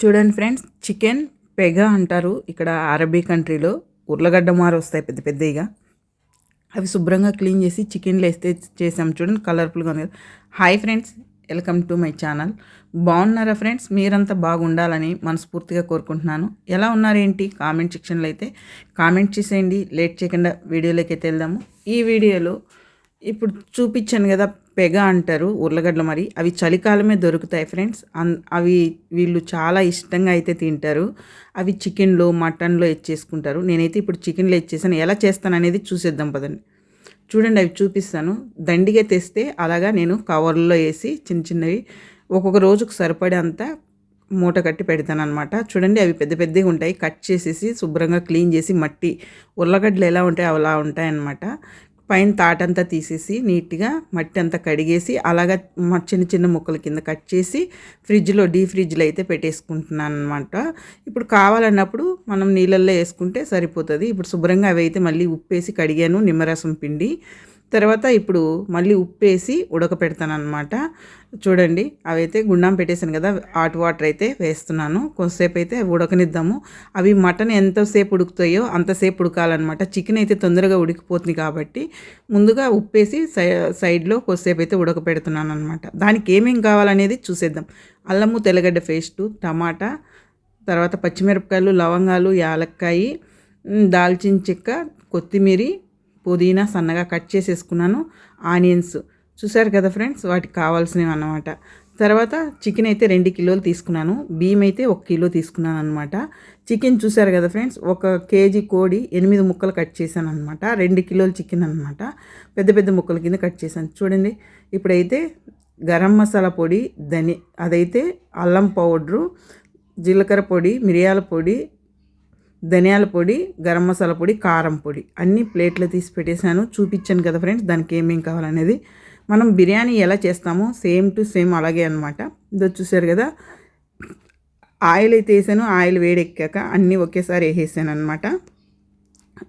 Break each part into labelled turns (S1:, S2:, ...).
S1: చూడండి friends chicken పెగ అంటారు ఇక్కడ అరబీ కంట్రీలో. ఉర్లగడ్డ మారు వస్తాయి పెద్ద పెద్దగా అవి శుభ్రంగా క్లీన్ చేసి చికెన్లో వేస్తే చేసాం. చూడండి కలర్ఫుల్గా ఉంది. Hi friends welcome to my channel బాగున్నారా ఫ్రెండ్స్ మీరంతా బాగుండాలని మనస్ఫూర్తిగా కోరుకుంటున్నాను. ఎలా ఉన్నారేంటి? కామెంట్ సెక్షన్లో అయితే కామెంట్ చేసేయండి. లేట్ చేయకుండా వీడియోలోకి అయితే వెళ్దాము. ఈ వీడియోలో ఇప్పుడు చూపించాను కదా పెగ అంటారు ఉర్లగడ్డలు మరి. అవి చలికాలమే దొరుకుతాయి ఫ్రెండ్స్. అన్ అవి వీళ్ళు చాలా ఇష్టంగా అయితే తింటారు. అవి చికెన్లో మటన్లో ఇచ్చేసుకుంటారు నేనైతే ఇప్పుడు చికెన్లో ఇచ్చేసాను ఎలా చేస్తాను అనేది చూసేద్దాం పదండి. చూడండి అవి చూపిస్తాను. దండిగా తెస్తే అలాగా నేను కవర్లో వేసి చిన్న చిన్నవి ఒక్కొక్క రోజుకు సరిపడే అంత మూట కట్టి పెడతాను అనమాట చూడండి అవి పెద్ద పెద్దగా ఉంటాయి. కట్ చేసేసి శుభ్రంగా క్లీన్ చేసి మట్టి ఉర్లగడ్డలు ఎలా ఉంటాయి అలా ఉంటాయన్నమాట. పైన తాటంతా తీసేసి నీట్గా మట్టి అంతా కడిగేసి అలాగా చిన్న చిన్న ముక్కల కింద కట్ చేసి ఫ్రిడ్జ్లో డీ ఫ్రిడ్జ్లో అయితే పెట్టేసుకుంటున్నాను అనమాట ఇప్పుడు కావాలన్నప్పుడు మనం నీళ్ళల్లో వేసుకుంటే సరిపోతుంది. ఇప్పుడు శుభ్రంగా అవి అయితే మళ్ళీ ఉప్పేసి కడిగాను నిమ్మరసం పిండి. తర్వాత ఇప్పుడు మళ్ళీ ఉప్పేసి ఉడకపెడతాను అనమాట చూడండి అవైతే గుండం పెట్టేశాను కదా హాట్ వాటర్ అయితే వేస్తున్నాను. కొంతసేపు అయితే ఉడకనిద్దాము. అవి మటన్ ఎంతసేపు ఉడుకుతాయో అంతసేపు ఉడకాలన్నమాట. చికెన్ అయితే తొందరగా ఉడికిపోతుంది కాబట్టి ముందుగా ఉప్పేసి సై సైడ్లో కొద్దిసేపు అయితే ఉడకపెడుతున్నాను అనమాట దానికి ఏమేమి కావాలనేది చూసేద్దాం. అల్లము తెల్లగడ్డ పేస్టు టమాటా తర్వాత పచ్చిమిరపకాయలు లవంగాలు యాలక్కాయి దాల్చిన చెక్క కొత్తిమీర పుదీనా సన్నగా కట్ చేసేసుకున్నాను ఆనియన్స్. చూసారు కదా ఫ్రెండ్స్ వాటికి కావాల్సినవి అన్నమాట. తర్వాత చికెన్ అయితే రెండు కిలోలు తీసుకున్నాను బియ్యం అయితే ఒక కిలో తీసుకున్నాను అనమాట చికెన్ చూసారు కదా ఫ్రెండ్స్ ఒక కేజీ కోడి ఎనిమిది ముక్కలు కట్ చేశాను అనమాట రెండు కిలోలు చికెన్ అనమాట పెద్ద పెద్ద ముక్కల కింద కట్ చేశాను. చూడండి ఇప్పుడైతే గరం మసాలా పొడి ధని అదైతే అల్లం పౌడరు జీలకర్ర పొడి మిరియాల పొడి ధనియాల పొడి గరం మసాలా పొడి కారం పొడి అన్ని ప్లేట్లో తీసి పెట్టేశాను. చూపించాను కదా ఫ్రెండ్స్ దానికి ఏమేమి కావాలనేది. మనం బిర్యానీ ఎలా చేస్తామో సేమ్ టు సేమ్ అలాగే అనమాట ఇదో చూసారు కదా ఆయిల్ అయితే వేసాను ఆయిల్ వేడెక్కాక అన్నీ ఒకేసారి వేసేసాను అనమాట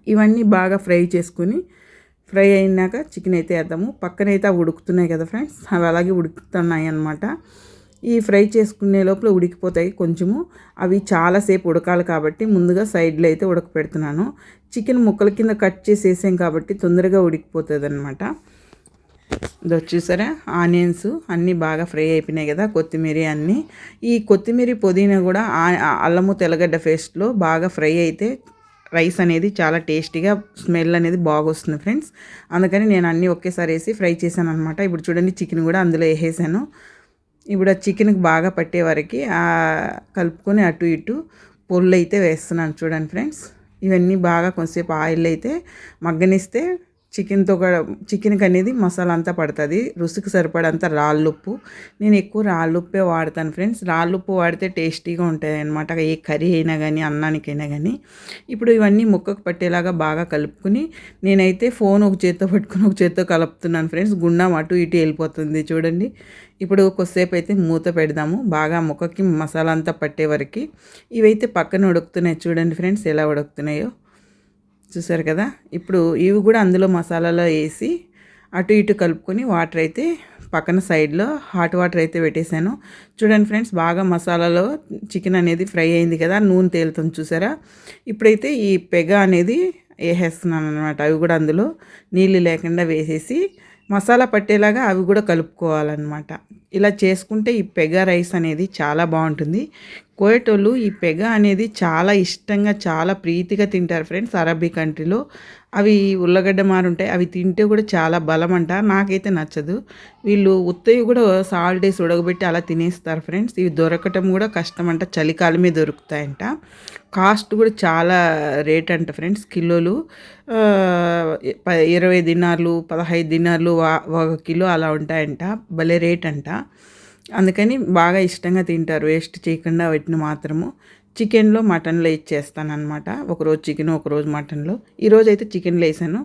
S1: ఇవన్నీ బాగా ఫ్రై చేసుకుని ఫ్రై అయినాక చికెన్ అయితే వేద్దాము. పక్కనైతే ఉడుకుతున్నాయి కదా ఫ్రెండ్స్ అవి అలాగే ఉడుకుతున్నాయి అనమాట ఈ ఫ్రై చేసుకునే లోపల ఉడికిపోతాయి కొంచెము. అవి చాలాసేపు ఉడకాలి కాబట్టి ముందుగా సైడ్లో అయితే ఉడకపెడుతున్నాను. చికెన్ ముక్కల కింద కట్ చేసేసాం కాబట్టి తొందరగా ఉడికిపోతుంది అనమాట ఇది ఆనియన్స్. అన్నీ బాగా ఫ్రై అయిపోయినాయి కదా కొత్తిమీర అన్నీ. ఈ కొత్తిమీర పుదీనా కూడా అల్లము తెల్లగడ్డ పేస్ట్లో బాగా ఫ్రై అయితే రైస్ అనేది చాలా టేస్టీగా స్మెల్ అనేది బాగా వస్తుంది ఫ్రెండ్స్. అందుకని నేను అన్నీ ఒకేసారి వేసి ఫ్రై చేశాను అనమాట ఇప్పుడు చూడండి చికెన్ కూడా అందులో వేసేసాను. ఇప్పుడు ఆ చికెన్కి బాగా పట్టే వరకు కలుపుకొని అటు ఇటు పొల్లు అయితే వేస్తున్నాను చూడండి ఫ్రెండ్స్. ఇవన్నీ బాగా కొంచెంసేపు ఆయిల్ అయితే మగ్గనిస్తే చికెన్తో కూడా చికెన్కి అనేది మసాలా అంతా పడుతుంది. రుచికి సరిపడంత రాళ్ళుప్పు. నేను ఎక్కువ రాళ్ళుప్పే వాడతాను ఫ్రెండ్స్. రాళ్ళుప్పు వాడితే టేస్టీగా ఉంటుంది అనమాట ఏ కర్రీ అయినా కానీ అన్నానికైనా కానీ ఇప్పుడు ఇవన్నీ ముక్కకు పట్టేలాగా బాగా కలుపుకుని నేనైతే ఫోన్ ఒక చేత్తో పట్టుకుని ఒక చేత్తో కలుపుతున్నాను ఫ్రెండ్స్. గుండం అటు ఇటు వెళ్ళిపోతుంది చూడండి. ఇప్పుడు కొద్దిసేపు అయితే మూత పెడదాము. బాగా ముక్కకి మసాలా అంతా పట్టే వరకు. ఇవైతే పక్కన ఉడుకుతున్నాయి చూడండి ఫ్రెండ్స్. ఎలా ఉడుకుతున్నాయో. చూసారు కదా? ఇప్పుడు ఇవి కూడా అందులో మసాలాలో వేసి అటు ఇటు కలుపుకొని వాటర్ అయితే పక్కన సైడ్లో హాట్ వాటర్ అయితే పెట్టేశాను. చూడండి ఫ్రెండ్స్ బాగా మసాలాలో చికెన్ అనేది ఫ్రై అయింది కదా నూనె తేలుతుంది చూసారా? ఇప్పుడైతే ఈ పెగ అనేది వేసేస్తున్నాను అనమాట అవి కూడా అందులో నీళ్ళు లేకుండా వేసేసి మసాలా పట్టేలాగా అవి కూడా కలుపుకోవాలన్నమాట. ఇలా చేసుకుంటే ఈ పెగ రైస్ అనేది చాలా బాగుంటుంది. కోయటోళ్ళు ఈ పెగ అనేది చాలా ఇష్టంగా చాలా ప్రీతిగా తింటారు ఫ్రెండ్స్ అరబీ కంట్రీలో. అవి ఉల్లగడ్డ మారుంటాయి అవి తింటే కూడా చాలా బలం అంట నాకైతే నచ్చదు. వీళ్ళు ఉత్తవి కూడా సాల్ట్ వేసి ఉడకబెట్టి అలా తినేస్తారు ఫ్రెండ్స్. ఇవి దొరకటం కూడా కష్టం అంట చలికాలమే దొరుకుతాయంట. కాస్ట్ కూడా చాలా రేట్ అంట ఫ్రెండ్స్ కిలోలు. ఇరవై దినార్లు పదహైదు దినార్లు ఒక కిలో అలా ఉంటాయంట. భలే రేట్ అంట. అందుకని బాగా ఇష్టంగా తింటారు. వేస్ట్ చేయకుండా వాటిని మాత్రము. చికెన్లో మటన్లో ఇచ్చేస్తాను అనమాట ఒకరోజు చికెన్ ఒకరోజు మటన్లో. ఈరోజు అయితే చికెన్లో వేసాను.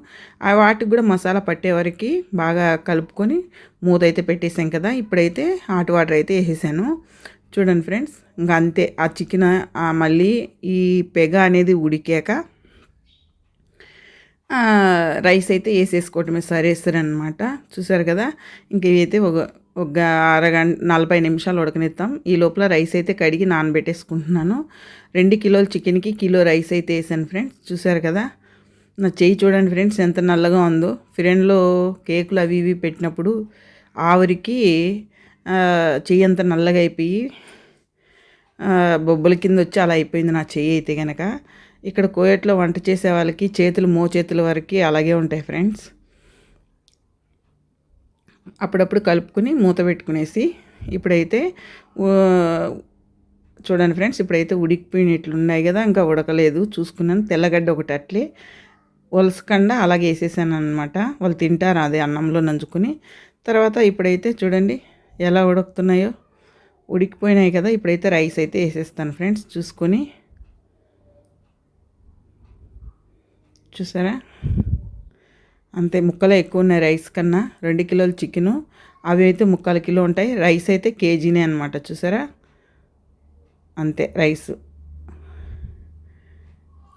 S1: ఆ వాటికి కూడా మసాలా పట్టే వరకు బాగా కలుపుకొని మూత అయితే పెట్టేసాం కదా. ఇప్పుడైతే హాట్ వాటర్ అయితే వేసేసాను. చూడండి ఫ్రెండ్స్ ఇంకా అంతే. ఆ చికెన్ మళ్ళీ ఈ పెగ అనేది ఉడికాక రైస్ అయితే వేసేసుకోవటమే సరేస్తారనమాట చూసారు కదా? ఇంక ఇవైతే ఒక ఒక అరగంట నలభై నిమిషాలు ఉడకనిస్తాం. ఈ లోపల రైస్ అయితే కడిగి నానబెట్టేసుకుంటున్నాను. రెండు కిలోల చికెన్కి కిలో రైస్ అయితే వేసాను ఫ్రెండ్స్. చూసారు కదా? నా చెయ్యి చూడండి ఫ్రెండ్స్ ఎంత నల్లగా ఉందో. ఫ్రెండ్లో కేకులు అవి ఇవి పెట్టినప్పుడు ఆవిరికి చెయ్యి అంత నల్లగా అయిపోయి బొబ్బల కింద వచ్చి అలా అయిపోయింది నా చెయ్యి అయితే కనుక ఇక్కడ కోయట్లో వంట చేసే వాళ్ళకి చేతులు మోచేతుల వరకు అలాగే ఉంటాయి ఫ్రెండ్స్. అప్పుడప్పుడు కలుపుకుని మూత పెట్టుకునేసి ఇప్పుడైతే చూడండి ఫ్రెండ్స్ ఇప్పుడైతే ఉడికిపోయినట్లు ఉన్నాయి కదా ఇంకా ఉడకలేదు. చూసుకున్నాను తెల్లగడ్డ ఒకటి అట్లే వలసకుండా అలాగే వేసేసాను అనమాట వాళ్ళు తింటారు అదే అన్నంలో నంచుకుని. తర్వాత ఇప్పుడైతే చూడండి ఎలా ఉడుకుతున్నాయో. ఉడికిపోయినాయి కదా ఇప్పుడైతే రైస్ అయితే వేసేస్తాను ఫ్రెండ్స్ చూసుకొని. చూసారా? అంతే ముక్కలు ఎక్కువ ఉన్నాయి రైస్ కన్నా రెండు కిలోల చికెను అవి అయితే ముక్కల కిలో ఉంటాయి. రైస్ అయితే కేజీనే అనమాట చూసారా? అంతే రైస్.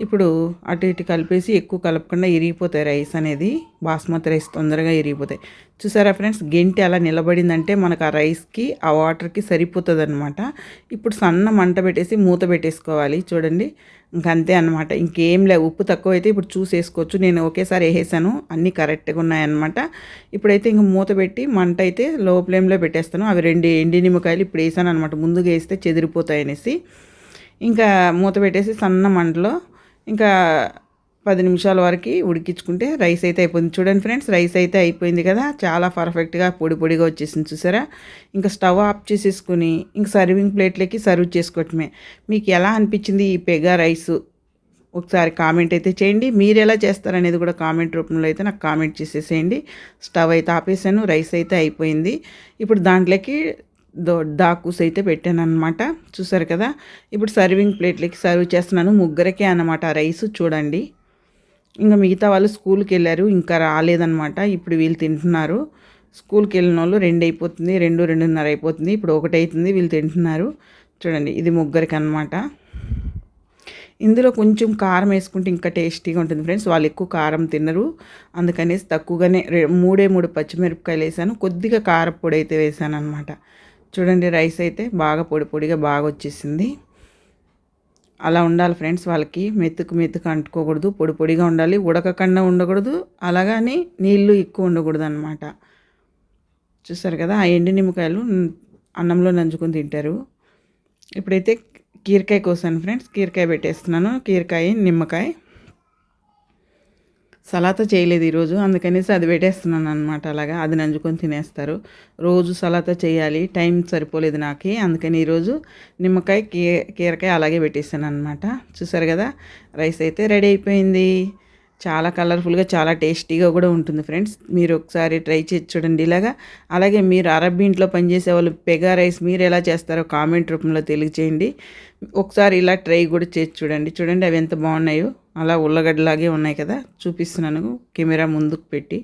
S1: ఇప్పుడు అటు ఇటు కలిపేసి ఎక్కువ కలపకుండా ఇరిగిపోతాయి రైస్ అనేది. బాస్మతి రైస్ తొందరగా ఇరిగిపోతాయి. చూసారా ఫ్రెండ్స్? గెంటి అలా నిలబడిందంటే మనకు ఆ రైస్కి ఆ వాటర్కి సరిపోతుంది అనమాట ఇప్పుడు సన్న మంట పెట్టేసి మూత పెట్టేసుకోవాలి. చూడండి. ఇంకంతే అనమాట ఇంకేం లే ఉప్పు తక్కువ అయితే ఇప్పుడు చూసేసుకోవచ్చు నేను ఒకేసారి వేసేసాను. అన్నీ కరెక్ట్గా ఉన్నాయన్నమాట. ఇప్పుడైతే ఇంక మూత పెట్టి మంట అయితే లో ఫ్లేమ్లో పెట్టేస్తాను. అవి రెండు ఎండి నిమ్మకాయలు ఇప్పుడు వేసాను అనమాట ముందుగా వేస్తే చెదిరిపోతాయి అనేసి. ఇంకా మూత పెట్టేసి సన్న మంటలో ఇంకా పది నిమిషాల వరకు ఉడికించుకుంటే రైస్ అయితే అయిపోయింది. చూడండి ఫ్రెండ్స్ రైస్ అయితే అయిపోయింది కదా. చాలా పర్ఫెక్ట్గా పొడి పొడిగా వచ్చేసింది చూసారా? ఇంకా స్టవ్ ఆఫ్ చేసేసుకుని ఇంకా సర్వింగ్ ప్లేట్లకి సర్వ్ చేసుకోవటమే. మీకు ఎలా అనిపించింది ఈ పెగా రైస్? ఒకసారి కామెంట్ అయితే చేయండి. మీరు ఎలా చేస్తారనేది కూడా కామెంట్ రూపంలో అయితే నాకు కామెంట్ చేసేసేయండి. స్టవ్ అయితే ఆపేసాను రైస్ అయితే అయిపోయింది. ఇప్పుడు దాంట్లోకి దో దాకూస్ అయితే పెట్టాను అనమాట చూసారు కదా? ఇప్పుడు సర్వింగ్ ప్లేట్లకి సర్వ్ చేస్తున్నాను. ముగ్గురకే అనమాట రైస్. చూడండి. ఇంకా మిగతా వాళ్ళు స్కూల్కి వెళ్ళారు ఇంకా రాలేదనమాట ఇప్పుడు వీళ్ళు తింటున్నారు. స్కూల్కి వెళ్ళిన వాళ్ళు రెండు అయిపోతుంది రెండు రెండున్నర అయిపోతుంది ఇప్పుడు ఒకటి అవుతుంది వీళ్ళు తింటున్నారు. చూడండి. ఇది ముగ్గురికి అనమాట ఇందులో కొంచెం కారం వేసుకుంటే ఇంకా టేస్టీగా ఉంటుంది ఫ్రెండ్స్. వాళ్ళు ఎక్కువ కారం తినరు. అందుకనేసి తక్కువగానే మూడే మూడు పచ్చిమిరపకాయలు వేసాను. కొద్దిగా కారపొడి అయితే వేసాను అనమాట చూడండి రైస్ అయితే బాగా పొడి పొడిగా బాగా వచ్చేసింది. అలా ఉండాలి ఫ్రెండ్స్ వాళ్ళకి. మెతుకు మెతుకు అంటుకోకూడదు. పొడి పొడిగా ఉండాలి. ఉడకకుండా ఉండకూడదు. అలాగని నీళ్ళు ఎక్కువ ఉండకూడదు అనమాట చూసారు కదా ఆ ఎండి నిమ్మకాయలు అన్నంలో నంచుకొని తింటారు. ఇప్పుడైతే కీరకాయ కోసాను ఫ్రెండ్స్. కీరకాయ పెట్టేస్తున్నాను. కీరకాయ నిమ్మకాయ. సలాత చేయలేదు ఈరోజు అందుకనేసి అది పెట్టేస్తున్నాను అనమాట అలాగా అది నంజుకొని తినేస్తారు. రోజు సలాత చేయాలి టైం సరిపోలేదు నాకు అందుకని ఈరోజు నిమ్మకాయ కీ కీరకాయ అలాగే పెట్టేస్తాను అనమాట చూసారు కదా రైస్ అయితే రెడీ అయిపోయింది. చాలా కలర్ఫుల్గా చాలా టేస్టీగా కూడా ఉంటుంది ఫ్రెండ్స్ మీరు ఒకసారి ట్రై చేసి చూడండి ఇలాగా. అలాగే మీరు అరబ్ ఇంట్లో పనిచేసే వాళ్ళు పెగా రైస్ మీరు ఎలా చేస్తారో కామెంట్ రూపంలో తెలియచేయండి. ఒకసారి ఇలా ట్రై కూడా చేసి చూడండి. చూడండి అవి ఎంత బాగున్నాయో. అలా ఉల్లగడ్డలాగే ఉన్నాయి కదా. చూపిస్తున్నాను. కెమెరా ముందుకు పెట్టి.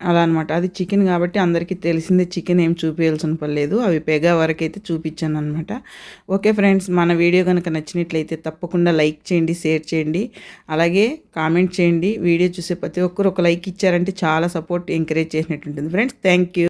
S1: అలా అనమాట అది చికెన్ కాబట్టి అందరికీ తెలిసిందే చికెన్ ఏం చూపించాల్సిన పర్లేదు అవి పెగా వరకు అయితే చూపించాను అనమాట ఓకే ఫ్రెండ్స్ మన వీడియో కనుక నచ్చినట్లయితే తప్పకుండా లైక్ చేయండి షేర్ చేయండి. అలాగే కామెంట్ చేయండి. వీడియో చూసే ప్రతి ఒక్కరు ఒక లైక్ ఇచ్చారంటే చాలా సపోర్ట్ ఎంకరేజ్ చేసినట్టు ఉంటుంది. Friends thank you